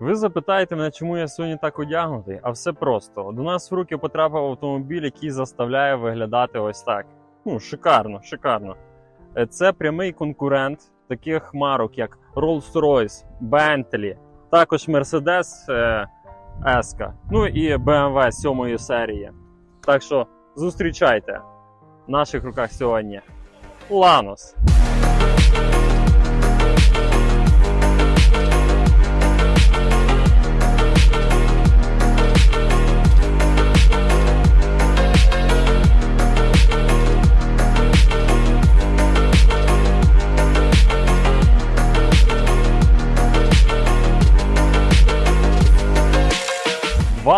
Ви запитаєте мене, чому я сьогодні так одягнутий? А все просто. До нас в руки потрапив автомобіль, який заставляє виглядати ось так. Ну, шикарно, шикарно. Е, Це прямий конкурент таких марок, як Rolls-Royce, Bentley, також Mercedes е, S, ну і BMW 7 серії. Так що зустрічайте в наших руках сьогодні Lanos.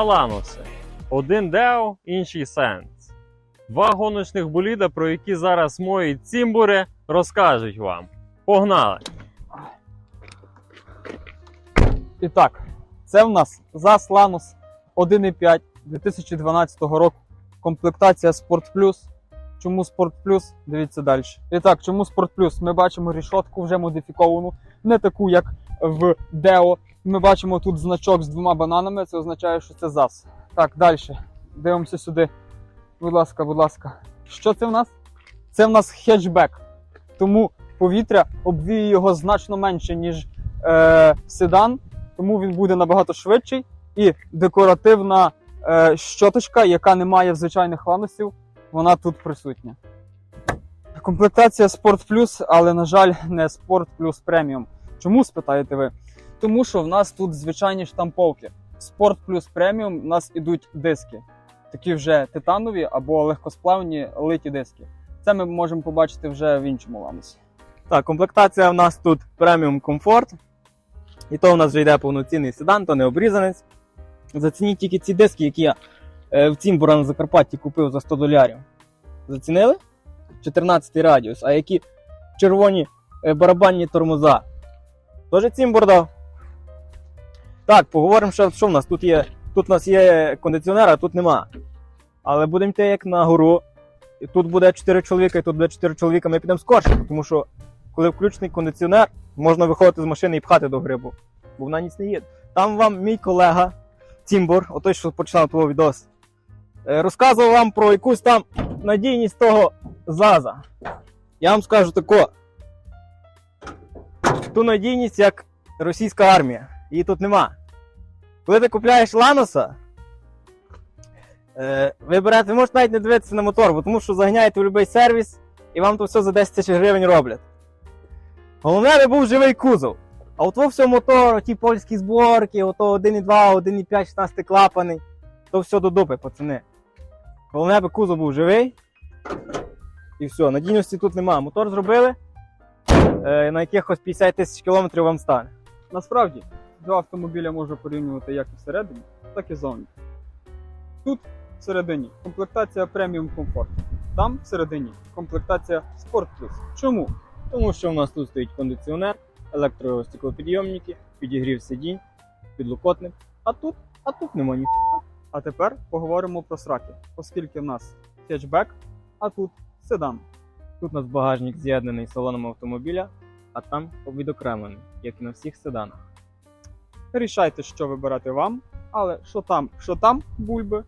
Два. Один Део, інший Сенс. Два гоночних боліда, про які зараз мої цімбури розкажуть вам. Погнали! І так, це в нас ЗАЗ Ланус 1.5 2012 року. Комплектація Sport Plus. Чому Sport Plus? Дивіться далі. І так, чому Sport Plus? Ми бачимо рішотку вже модифіковану, не таку, як в Deo. Ми бачимо тут значок з двома бананами, це означає, що це ЗАЗ. Так, далі. Дивимося сюди. Будь ласка, будь ласка. Що це в нас? Це в нас хетчбек. Тому повітря обвіє його значно менше, ніж е, седан тому він буде набагато швидший. І декоративна е, щоточка, яка не має звичайних ланосів, вона тут присутня. Комплектація Sport Plus, але, на жаль, не Sport Plus Premium. Чому спитаєте ви? Тому що в нас тут звичайні штамповки. Sport Plus Premium в нас ідуть диски. Такі вже титанові або легкосплавні литі диски. Це ми можемо побачити вже в іншому ланосі. Так, комплектація в нас тут преміум комфорт. І то у нас вже йде повноцінний седан, то не обрізанець. Зацініть тільки ці диски, які я е, в Цімбура на Закарпатті купив за 100 долярів. Зацінили? 14 радіус, а які червоні е, барабанні тормоза. Тоже Цімбур. Так, поговоримо, що, що в нас тут є. Тут у нас є кондиціонер, а тут нема. Але будемо йти як на гору. І тут буде 4 чоловіка, і тут буде 4 чоловіка, ми підемо скорше, тому що коли включений кондиціонер, можна виходити з машини і пхати до грибу, бо вона ніц не їде. Там вам мій колега Тімбор, отой, що починав твого відос, е, розказував вам про якусь там надійність того ЗАЗа. Я вам скажу тако. Ту надійність, як російська армія. Її тут нема. Коли ти купляєш Ланоса, е, ви берете, можете навіть не дивитися на мотор, бо тому що заганяєте в будь-який сервіс і вам то все за 10 тисяч гривень роблять. Головне, не був живий кузов. А от во всьому мотору, ті польські зборки, ото 1,2, 1,5, 16 клапаний, то все до дупи, пацани. Головне, аби кузов був живий. І все, надійності тут немає. Мотор зробили, е, на якихось 50 тисяч кілометрів вам стане. Насправді, два автомобіля можна порівнювати як всередині, так і зовні. Тут всередині комплектація преміум комфорт. Там всередині комплектація Sport Plus. Чому? Тому що в нас тут стоїть кондиціонер, електростеклопідйомники, підігрів сидінь, підлокотник. А тут, а тут нема ніхуя. А тепер поговоримо про сраки, оскільки в нас хетчбек, а тут седан. Тут у нас багажник з'єднаний з салоном автомобіля, а там відокремлений, як і на всіх седанах. Рішайте, що вибирати вам, але що там, що там, бульби,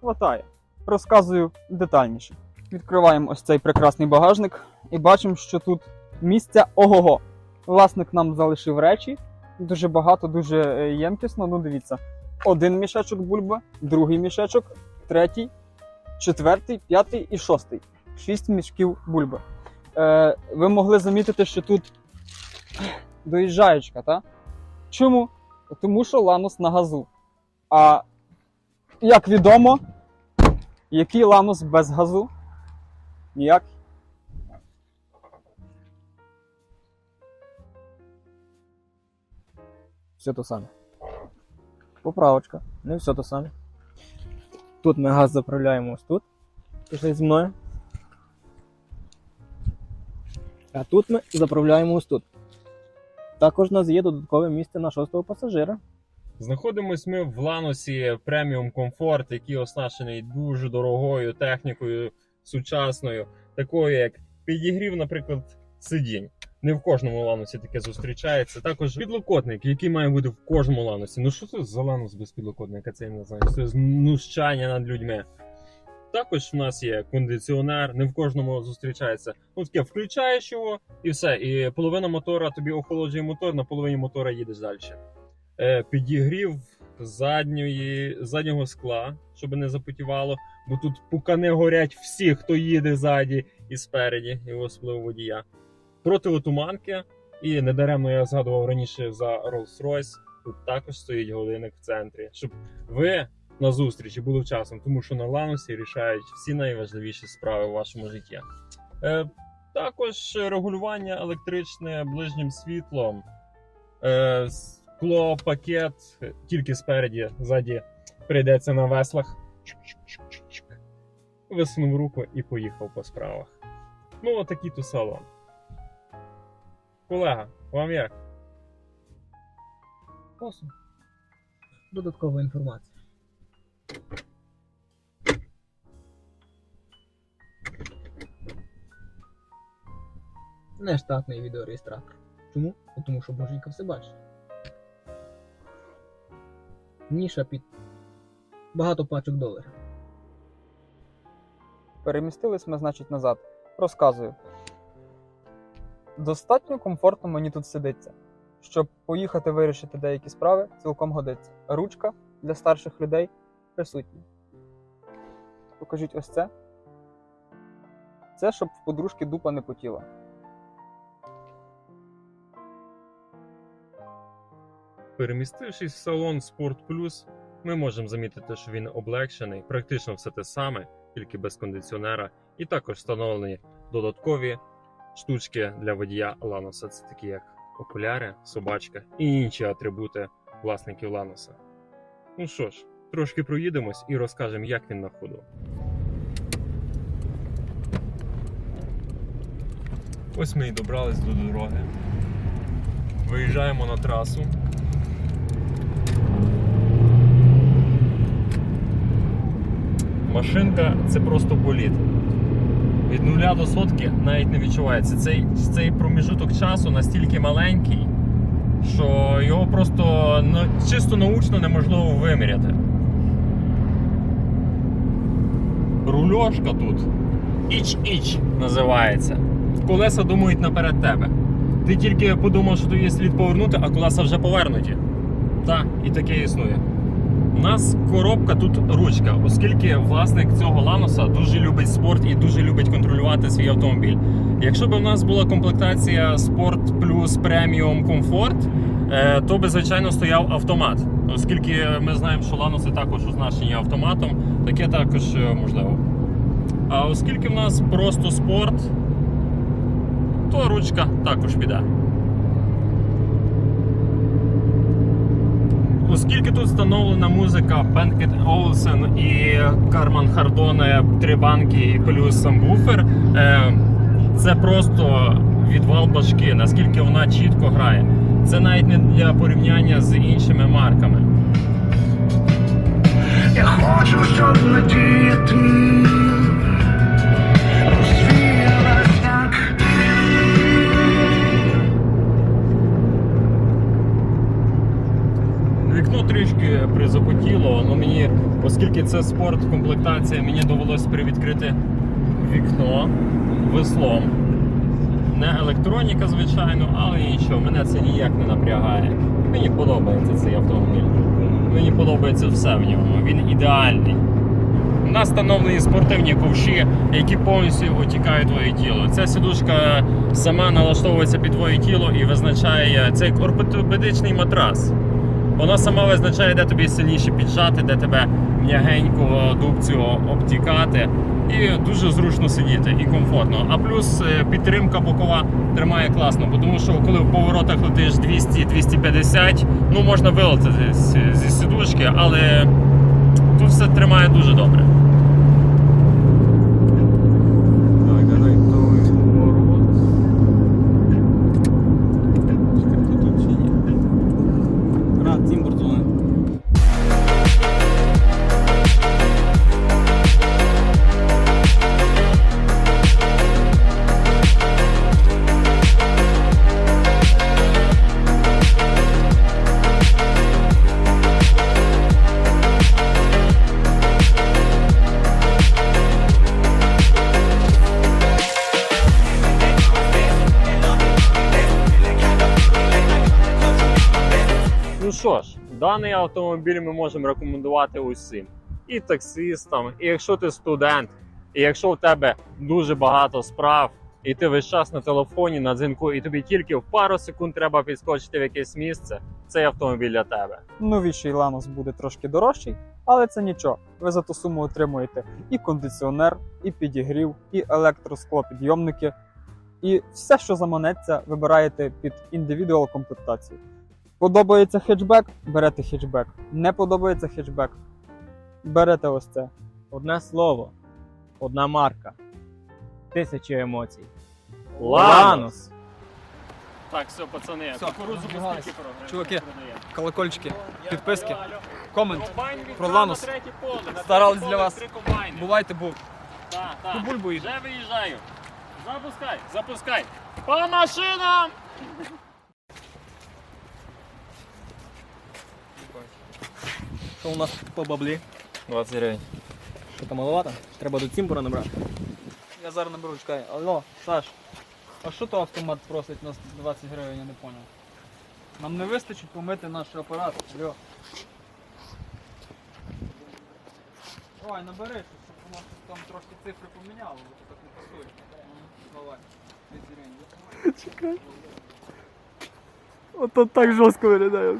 хватає. Розказую детальніше. Відкриваємо ось цей прекрасний багажник і бачимо, що тут місця ого-го. Власник нам залишив речі. Дуже багато, дуже е, ємкісно. Ну, дивіться, один мішечок бульби, другий мішечок, третій, четвертий, п'ятий і шостий. Шість мішків бульби. Е, ви могли замітити, що тут доїжджаєчка, так? Чому? Тому що ланус на газу. А як відомо, який ланус без газу? Ніяк. Все то саме. Поправочка, не все то саме. Тут ми газ заправляємо ось тут. Пішли зі мною. А тут ми заправляємо ось тут. Також у нас є додаткове місце на шостого пасажира. Знаходимось ми в Ланосі преміум комфорт, який оснащений дуже дорогою технікою сучасною, такою як підігрів, наприклад, сидінь. Не в кожному ланусі таке зустрічається. Також підлокотник, який має бути в кожному ланусі. Ну що це за ланус без підлокотника? Це я не знаю. Це знущання над людьми. Також в нас є кондиціонер, не в кожному зустрічається. Ну таке, включаєш його і все. І половина мотора тобі охолоджує мотор, на половині мотора їдеш далі. Е, підігрів задньої, заднього скла, щоб не запотівало, бо тут пукани горять всі, хто їде ззаді і спереді, і особливо водія. Противотуманки, і недаремно я згадував раніше за Rolls-Royce. Тут також стоїть годинник в центрі, щоб ви на зустрічі були вчасно, тому що на Ланусі рішають всі найважливіші справи в вашому житті. Е, також регулювання електричне ближнім світлом, е, скло, пакет тільки спереді, ззаді прийдеться на веслах. Висунув руку і поїхав по справах. Ну, отакий то салон. Колега, вам як? Посуд. Додаткова інформація. Нештатний відеореєстратор. Чому? Тому що боженька все бачить. Ніша під багато пачок доларів. Перемістились ми, значить, назад. Розказую. Достатньо комфортно мені тут сидиться. Щоб поїхати вирішити деякі справи, цілком годиться. Ручка для старших людей присутня. Покажіть ось це. Це щоб в подружки дупа не потіла. Перемістившись в салон Sport Plus, ми можемо замітити, що він облегшений, практично все те саме, тільки без кондиціонера, і також встановлені додаткові штучки для водія Ланоса. Це такі як окуляри, собачка і інші атрибути власників Ланоса. Ну що ж, трошки проїдемось і розкажемо, як він на ходу. Ось ми і добрались до дороги. Виїжджаємо на трасу. Машинка це просто боліт. Від нуля до сотки навіть не відчувається. Цей, цей проміжуток часу настільки маленький, що його просто ну, чисто научно неможливо виміряти. Рульошка тут іч-іч називається. Колеса думають наперед тебе. Ти тільки подумав, що тобі слід повернути, а колеса вже повернуті. Так, і таке існує. У нас коробка тут ручка, оскільки власник цього ланоса дуже любить спорт і дуже любить контролювати свій автомобіль. Якщо б у нас була комплектація Sport плюс преміум комфорт, то би звичайно стояв автомат. Оскільки ми знаємо, що ланоси також означені автоматом, таке також е, можливо. А оскільки в нас просто спорт, то ручка також піде. Оскільки тут встановлена музика Бенкет Олсен і Карман Хардоне, три банки і плюс самбуфер, е, це просто відвал башки, наскільки вона чітко грає. Це навіть не для порівняння з іншими марками. Я хочу, щоб надія ти. Вікно трішки призапотіло, але мені, оскільки це спорт, комплектація, мені довелося привідкрити вікно веслом. Не електроніка, звичайно, але нічого, мене це ніяк не напрягає. Мені подобається цей автомобіль. Мені подобається все в ньому. Він ідеальний. У нас встановлені спортивні ковші, які повністю утікають твоє тіло. Ця сідушка сама налаштовується під твоє тіло і визначає цей як матрас. Вона сама визначає, де тобі сильніше піджати, де тебе м'ягенько дубцю обтікати. І дуже зручно сидіти і комфортно. А плюс е, підтримка бокова тримає класно, тому що коли в поворотах летиш 200-250, ну можна вилетити зі сідушки, але тут все тримає дуже добре. Даний автомобіль ми можемо рекомендувати усім. І таксистам, і якщо ти студент, і якщо в тебе дуже багато справ, і ти весь час на телефоні, на дзвінку, і тобі тільки в пару секунд треба підскочити в якесь місце, цей автомобіль для тебе. Новіший Ланос буде трошки дорожчий, але це нічого. Ви за ту суму отримуєте і кондиціонер, і підігрів, і електросклопідйомники, і все, що заманеться, вибираєте під індивідуал комплектацію. Подобається хетчбек, берете хетчбек. Не подобається хетчбек, берете ось це. Одне слово, одна марка, тисячі емоцій. Ланос! Так, все, пацани, Все, кукурудзу по скільки програємо? Чуваки, Продаємо. Колокольчики, підписки, комент. Комбайн про третє поле, на Старались для вас. три комбайни. Бувайте був. Так, так. Бульбу. Вже виїжджаю. Запускай, запускай. По машинам! Що у нас по баблі? 20 гривень. Що там маловато? Треба до цімбура набрати. Я зараз наберу, чекай. Алло, Саш, а що то автомат просить нас 20 гривень, я не поняв. Нам не вистачить помити наш апарат. Алло. Давай, набери, щоб у нас там трохи цифри поміняло, бо це так не пасує. Давай. 200 гривень. Ото так жорстко виглядає.